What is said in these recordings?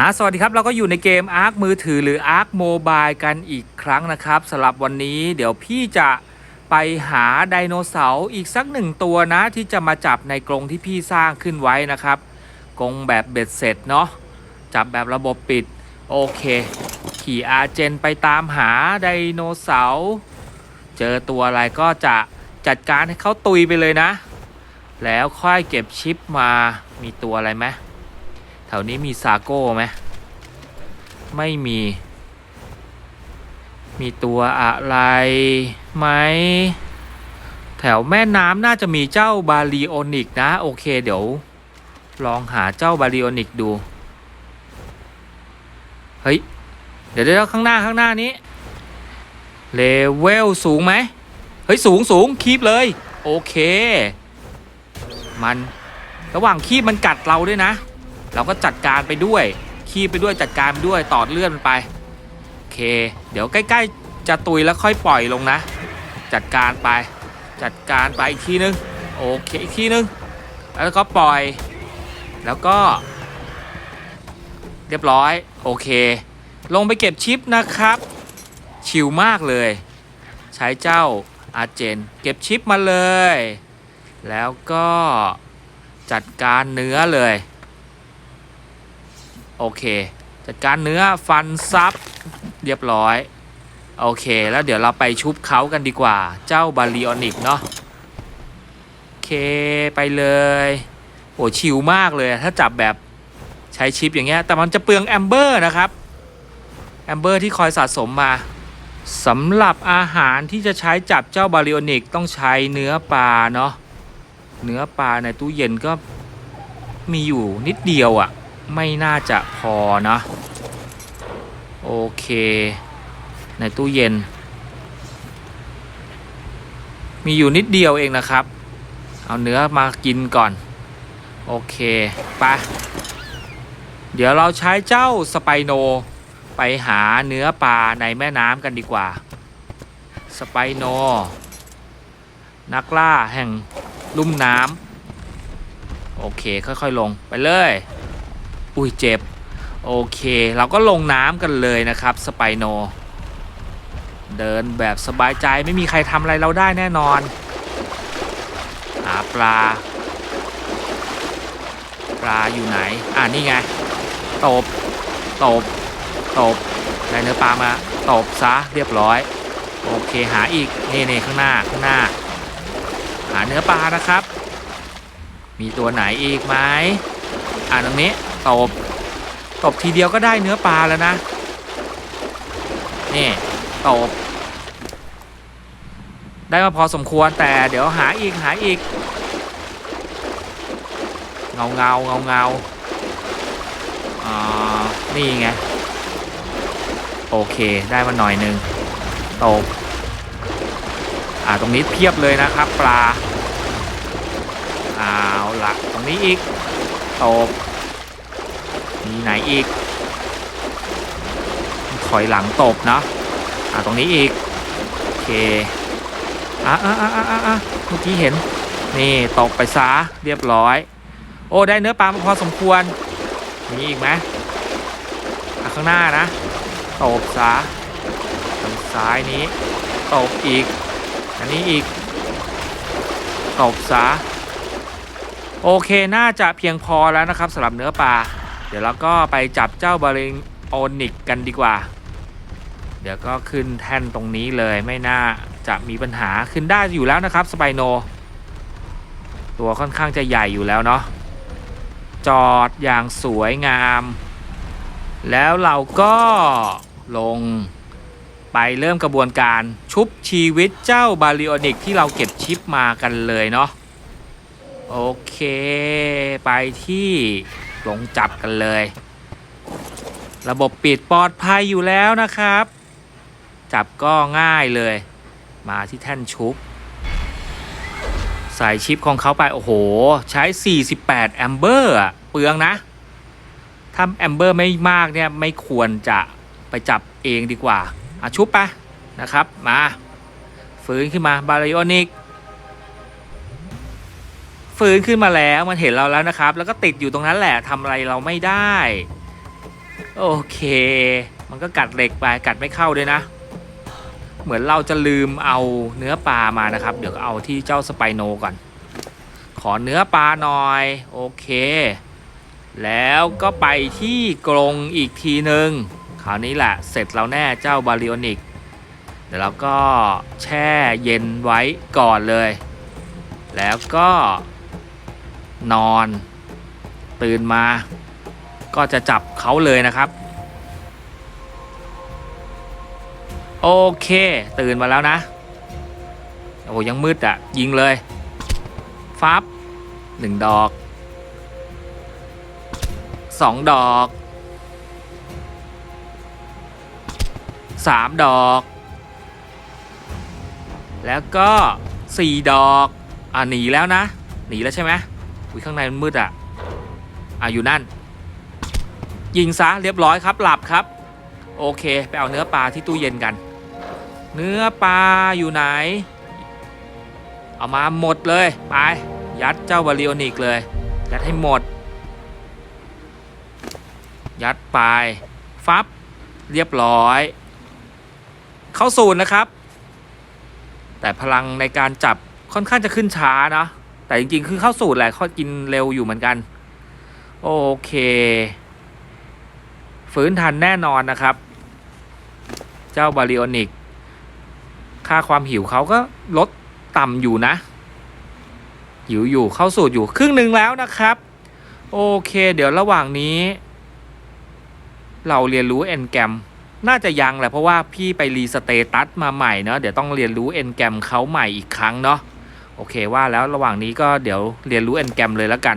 อ่าสวัสดีครับ เราก็อยู่ในเกม Ark มือถือหรือ Ark Mobile กันอีกครั้งนะครับสำหรับวันนี้เดี๋ยวพี่จะไปหาไดโนเสาร์อีกสักหนึ่งตัวนะที่จะมาจับในกรงที่พี่สร้างขึ้นไว้นะครับกรงแบบเบ็ดเสร็จเนาะจับแบบระบบปิด โอเค ขี่อาเจนไปตามหาไดโนเสาร์เจอตัวอะไรก็จะจัดการให้เขาตุยไปเลยนะ แล้วค่อยเก็บชิปมามีตัวอะไรไหม แถวนี้มีซาโก้ไหมไม่มี มีตัวอะไรไหมแถวแม่น้ำน่าจะมีเจ้าบาลีโอนิกนะ โอเคเดี๋ยว ลองหาเจ้าบาลีโอนิกดู เฮ้ย เดี๋ยวเดี๋ยวข้างหน้าข้างหน้านี้ เลเวลสูงไหม เฮ้ย สูงสูงคีบเลย โอเค มันระหว่างคีบมันกัดเราด้วยนะ เราก็จัดการไปด้วย ขี้ไปด้วยจัดการไปด้วยตอดเลื่อนมันไปโอเค เดี๋ยวใกล้ ๆ จะตุยแล้วค่อยปล่อยลงนะ จัดการไป จัดการไปอีกทีนึงโอเคอีกทีนึงแล้วก็ปล่อย แล้วก็ เรียบร้อยโอเค ลงไปเก็บชิปนะครับ ชิลมากเลย ใช้เจ้าอาเจน เก็บชิปมาเลย แล้วก็จัดการเนื้อเลย โอเค จัดการเนื้อฟันซับเรียบร้อย โอเค แล้วเดี๋ยวเราไปชุบเขากันดีกว่า เจ้าบาลีออนิกเนาะโอเคไปเลย โอ้ชิลมากเลย ถ้าจับแบบใช้ชิปอย่างเงี้ย แต่มันจะเปลืองแอมเบอร์นะครับ แอมเบอร์ที่คอยสะสมมาสำหรับอาหารที่จะใช้จับเจ้าบาลีออนิกต้องใช้เนื้อปลาเนาะเนื้อปลาในตู้เย็นก็มีอยู่นิดเดียวอะ่ะ ไม่น่าจะพอนะ โอเค ในตู้เย็น มีอยู่นิดเดียวเองนะครับ เอาเนื้อมากินก่อน โอเคไปเดี๋ยวเราใช้เจ้าสไปโน ไปหาเนื้อปลาในแม่น้ำกันดีกว่า สไปโน นักล่าแห่งลุ่มน้ำโอเค ค่อย ๆ ลงไปเลย อุ้ยเจ็บ โอเค เราก็ลงน้ำกันเลยนะครับสไปโน เดินแบบสบายใจไม่มีใครทำอะไรเราได้แน่นอน หาปลา ปลาอยู่ไหน อ่านี่ไง ตบ ตบ ตบได้เนื้อปลามาตบซะเรียบร้อย โอเคหาอีกนี่นี่ข้างหน้าข้างหน้า หาเนื้อปลานะครับ มีตัวไหนอีกไหมอ่านตรงนี้ ตบ ตบทีเดียวก็ได้เนื้อปลาแล้วนะ นี่ตบ ได้มาพอสมควรแต่เดี๋ยวหาอีกหาอีก เงาเงาเงาเงาอ่านี่ไง โอเคได้มาหน่อยหนึ่งตบ อ่าตรงนี้เพียบเลยนะครับปลาเอาละตรงนี้อีกตบ มีไหนอีก ถอยหลังตบเนาะอ่าตรงนี้อีก โอเคอะอะอะอะอะเมื่อกี้เห็น นี่ตกไปซะเรียบร้อย โอ้ได้เนื้อปลามาพอสมควร มีอีกไหมอะข้างหน้านะ ตบซะทางซ้ายนี้ ตบอีก อันนี้อีก ตบซะโอเค น่าจะเพียงพอแล้วนะครับสำหรับเนื้อปลา เดี๋ยวเราก็ไปจับเจ้าบาเลงโอนิกกันดีกว่า เดี๋ยวก็ขึ้นแท่นตรงนี้เลยไม่น่าจะมีปัญหาขึ้นได้อยู่แล้วนะครับสไปโน ตัวค่อนข้างจะใหญ่อยู่แล้วเนาะจอดอย่างสวยงาม แล้วเราก็ลงไปเริ่มกระบวนการชุบชีวิตเจ้าบาลิโอนิกที่เราเก็บชิปมากันเลยเนาะโอเค ไปที่ ลงจับกันเลย ระบบปิดปลอดภัยอยู่แล้วนะครับ จับก็ง่ายเลย มาที่แท่นชุบ ใส่ชิปของเขาไป โอ้โห ใช้ 48 แอมเบอร์เปลืองนะ ถ้าแอมเบอร์ไม่มากเนี่ย ไม่ควรจะไปจับเองดีกว่า อะชุบไปนะครับ มา ฟื้นขึ้นมาบาริโอนิก ฟื้นขึ้นมาแล้วมันเห็นเราแล้วนะครับ แล้วก็ติดอยู่ตรงนั้นแหละทำอะไรเราไม่ได้ โอเค มันก็กัดเหล็กไปกัดไม่เข้าด้วยนะ เหมือนเราจะลืมเอาเนื้อปลามานะครับ เดี๋ยวเอาที่เจ้าสไปโนก่อน ขอเนื้อปลาหน่อย โอเค แล้วก็ไปที่กรงอีกทีหนึ่งคราวนี้แหละเสร็จแล้วแน่เจ้าบาริโอนิกเดี๋ยวเราก็แช่เย็นไว้ก่อนเลย แล้วก็ นอน ตื่นมา ก็จะจับเขาเลยนะครับ โอเค ตื่นมาแล้วนะ โอ้ยังมืดอะ่ะ ยิงเลยฟับหนึ่งดอกสองดอกสามดอก แล้วก็สี่ดอก อะหนีแล้วนะ หนีแล้วใช่ไหม อุ้ยข้างในมันมืดอะ อะอยู่นั่น ยิงซะเรียบร้อยครับ หลับครับ โอเค ไปเอาเนื้อปลาที่ตู้เย็นกัน เนื้อปลาอยู่ไหน เอามาหมดเลยไปยัดเจ้าบาริโอนิกเลย ยัดให้หมด ยัดไปฟับเรียบร้อย เข้าศูนย์นะครับ แต่พลังในการจับค่อนข้างจะขึ้นช้านะ แต่จริงๆ คือเข้าสูตรแหละเขากินเร็วอยู่เหมือนกัน โอเค ฟื้นทันแน่นอนนะครับ เจ้าบาริโอนิก ค่าความหิวเขาก็ลดต่ำอยู่นะ หิวอยู่เข้าสูตรอยู่ครึ่งหนึ่งแล้วนะครับ โอเค เดี๋ยวระหว่างนี้ เราเรียนรู้เอนแกรมน่าจะยังแหละเพราะว่าพี่ไปรีสเตตัสมาใหม่เนาะเดี๋ยวต้องเรียนรู้เอนแกรมเขาใหม่อีกครั้งเนาะ โอเคว่าแล้วระหว่างนี้ก็เดี๋ยวเรียนรู้เอนแกรมเลยแล้วกัน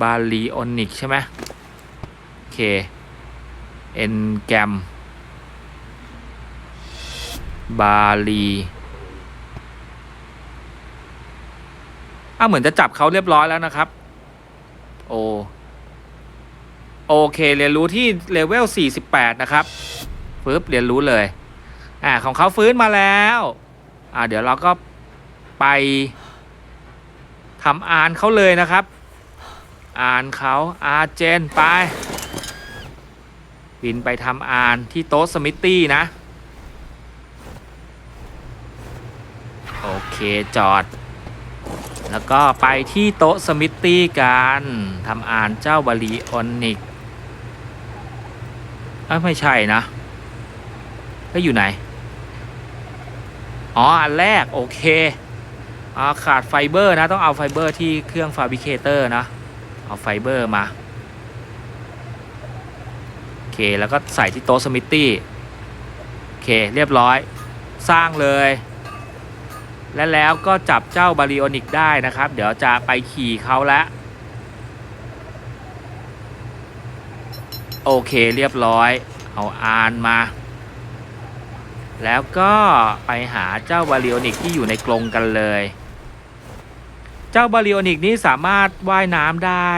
บาลีโอนิกใช่ไหมโอเคเอนแกรมบาลีอะเหมือนจะจับเขาเรียบร้อยแล้วนะครับโอโอเคเรียนรู้ที่เลเวล 48 นะครับปึ๊บเรียนรู้เลย อ่าของเขาฟื้นมาแล้ว อ่าเดี๋ยวเราก็ ไปทำอ่านเขาเลยนะครับ อ่านเขาอาเจนไป บินไปทำอ่านที่โต๊ะสมิตตี้นะ โอเคจอด แล้วก็ไปที่โต๊ะสมิตตี้กันทำอ่านเจ้าบาลีออนิกเอ้ไม่ใช่นะเฮ้ยอยู่ไหน อ๋อ อันแรก โอเค อาขาดไฟเบอร์นะ ต้องเอาไฟเบอร์ที่เครื่องฟาบริเคเตอร์นะ เอาไฟเบอร์มา โอเค แล้วก็ใส่ที่โต๊ะสมิตตี้โอเค เรียบร้อยสร้างเลย และแล้วก็จับเจ้าบาริโอนิกได้นะครับ เดี๋ยวจะไปขี่เขาแล้วโอเคเรียบร้อย เอาอานมา แล้วก็ไปหาเจ้าบาริโอนิกที่อยู่ในกรงกันเลย เจ้าบาริโอนิกนี้สามารถว่ายน้ำได้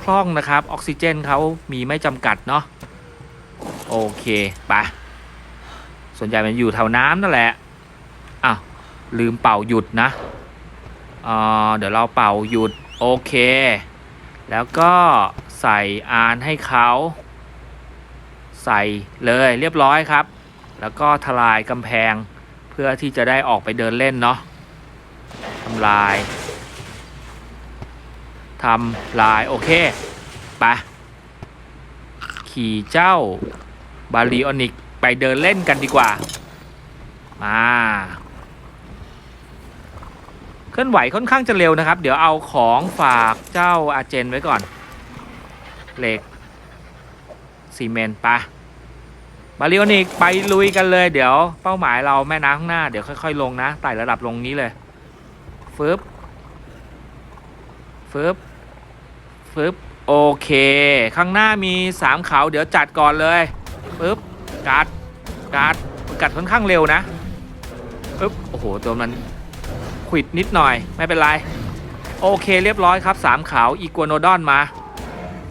คล่องนะครับ ออกซิเจนเขามีไม่จำกัดเนาะโอเคไปส่วนใหญ่มันอยู่แถวน้ำนั่นแหละอ้าวลืมเป่าหยุดนะเอ่อเดี๋ยวเราเป่าหยุดโอเค แล้วก็ใส่อานให้เขาใส่เลยเรียบร้อยครับ แล้วก็ทลายกำแพงเพื่อที่จะได้ออกไปเดินเล่นเนาะทำลาย ทำลาย โอเค ไป ขี่เจ้า บาลีโอนิก ไปเดินเล่นกันดีกว่า มาเคลื่อนไหวค่อนข้างจะเร็วนะครับ เดี๋ยวเอาของฝากเจ้าอาเจนไว้ก่อน เหล็กซีเมนต์ปะบาริโอนิกไปลุยกันเลย เดี๋ยวเป้าหมายเราแม่น้ำข้างหน้า เดี๋ยวค่อย ๆ ลงนะไต่ระดับลงนี้เลยฟึบฟึบ ฟึบโอเค ข้างหน้ามีสามเขาเดี๋ยวจัดก่อนเลยฟึบกัดกัดกัดค่อนข้างเร็วนะฟึบโอ้โหตัวมันขวิดนิดหน่อยไม่เป็นไร โอเคเรียบร้อยครับสามขาวอีกัวโนดอนมา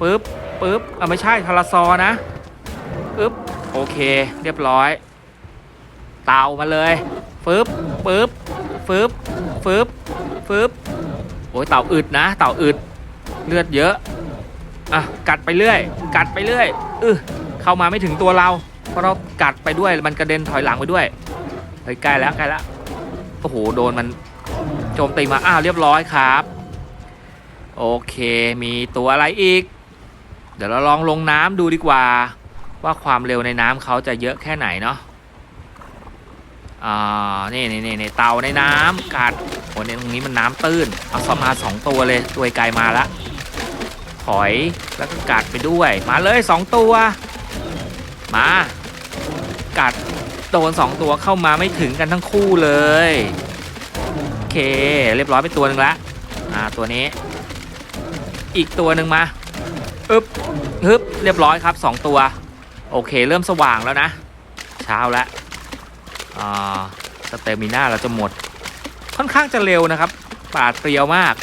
ปึ๊บปึ๊บอะไม่ใช่ทาราซอนะปึ๊บโอเคเรียบร้อยเต่ามาเลยปึ๊บปึ๊บปึ๊บปึ๊บปึ๊บโอ้ยเต่าอึดนะ เต่าอึด เลือดเยอะ อะ กัดไปเรื่อย กัดไปเรื่อยอือเข้ามาไม่ถึงตัวเรา เพราะเรากัดไปด้วยมันกระเด็นถอยหลังไปด้วยเฮ้ยใกล้แล้วใกล้แล้วโอ้โหโดนมันโจมตีมาอ้าวเรียบร้อยครับ โอเคมีตัวอะไรอีก เดี๋ยวเราลองลงน้ำดูดีกว่า ว่าความเร็วในน้ำเขาจะเยอะแค่ไหนเนาะอ่านี่นี่นี่นเต่าในน้ำกัดโอ้เนี่ยตรงนี้มันน้ำตื้นเอาซอมมาสองตัวเลยตัวไกลมาละ ถอยแล้วก็กัดไปด้วย มาเลยสองตัว มา กัดโดนสองตัวเข้ามาไม่ถึงกันทั้งคู่เลย โอเค เรียบร้อยไปตัวหนึ่งละอ่าตัวนี้ อีกตัวหนึ่งมาอึบฮึบเรียบร้อยครับสองตัว โอเคเริ่มสว่างแล้วนะ เช้าแล้วอ่าสเตมิน่าเราจะหมด ค่อนข้างจะเร็วนะครับป่าดเปรียวมาก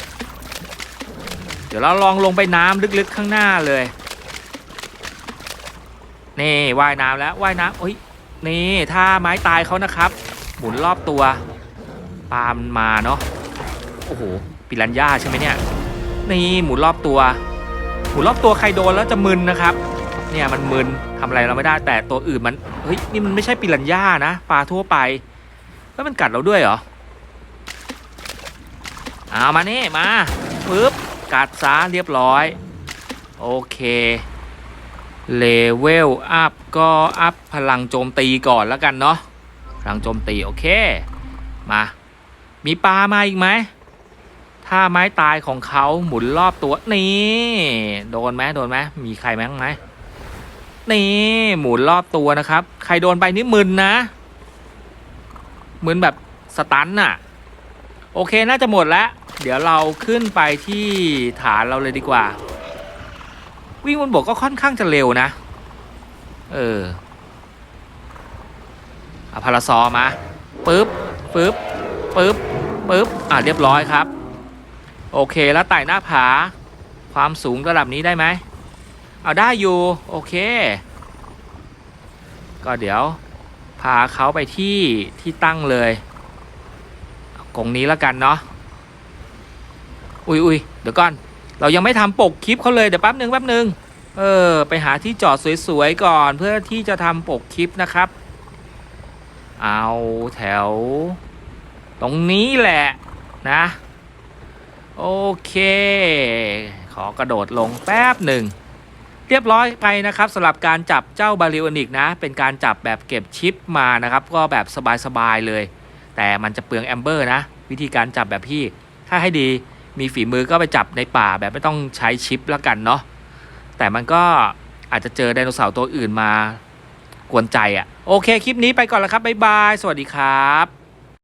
ดี๋ยวเราลองลงไปน้ำลึกๆข้างหน้าเลย นี่ว่ายน้ำแล้วว่ายน้ำโอ้ยนี่ถ้าไม้ตายเขานะครับ หมุนรอบตัวปลามันมาเนาะโอ้โหปิรันย่าใช่ไหมเนี่ย นี่หมุนรอบตัว หมุนรอบตัวใครโดนแล้วจะมึนนะครับ เนี่ยมันมึนทำอะไรเราไม่ได้แต่ตัวอื่นมันเฮ้ยนี่มันไม่ใช่ปิรันย่านะปลาทั่วไป แล้วมันกัดเราด้วยเหรอเอามานี่มาปึ๊บ กัดซะเรียบร้อย โอเคเลเวลอัพก็อัพพลังโจมตีก่อนแล้วกันเนาะพลังโจมตี โอเค มา มีปลามาอีกไหมถ้าไม้ตายของเขาหมุนรอบตัวนี่โดนไหมโดนไหมมีใครไหมบ้างไหมนี่หมุนรอบตัวนะครับ ใครโดนไปนี่มึนนะมึนแบบสตันน่ะ โอเคน่าจะหมดแล้ว เดี๋ยวเราขึ้นไปที่ฐานเราเลยดีกว่า วิ่งบนบกก็ค่อนข้างจะเร็วนะ เออเอาพาราซอมาปึ๊บปึ๊บปึ๊บปึ๊บอะเรียบร้อยครับ โอเคแล้วไต่หน้าผา ความสูงระดับนี้ได้ไหมเอาได้อยู่โอเค ก็เดี๋ยวพาเขาไปที่ที่ตั้งเลยกงนี้แล้วกันเนาะ อุ้ยอุ้ยเดี๋ยวก่อน เรายังไม่ทำปกคลิปเขาเลย เดี๋ยวแป๊บหนึ่งแป๊บหนึ่งเออ ไปหาที่จอดสวยๆก่อนเพื่อที่จะทำปกคลิปนะครับ เอาแถว ตรงนี้แหละนะ โอเค ขอกระโดดลงแป๊บหนึ่งเรียบร้อยไปนะครับสำหรับการจับเจ้าบาริโอนิกนะ เป็นการจับแบบเก็บชิปมานะครับ ก็แบบสบายๆเลย แต่มันจะเปลืองแอมเบอร์นะ วิธีการจับแบบพี่ ถ้าให้ดี มีฝีมือก็ไปจับในป่าแบบไม่ต้องใช้ชิปแล้วกันเนาะแต่มันก็อาจจะเจอไดโนเสาร์ตัวอื่นมากวนใจอะ่ะ โอเค คลิปนี้ไปก่อนแล้วครับ บ๊ายบาย สวัสดีครับ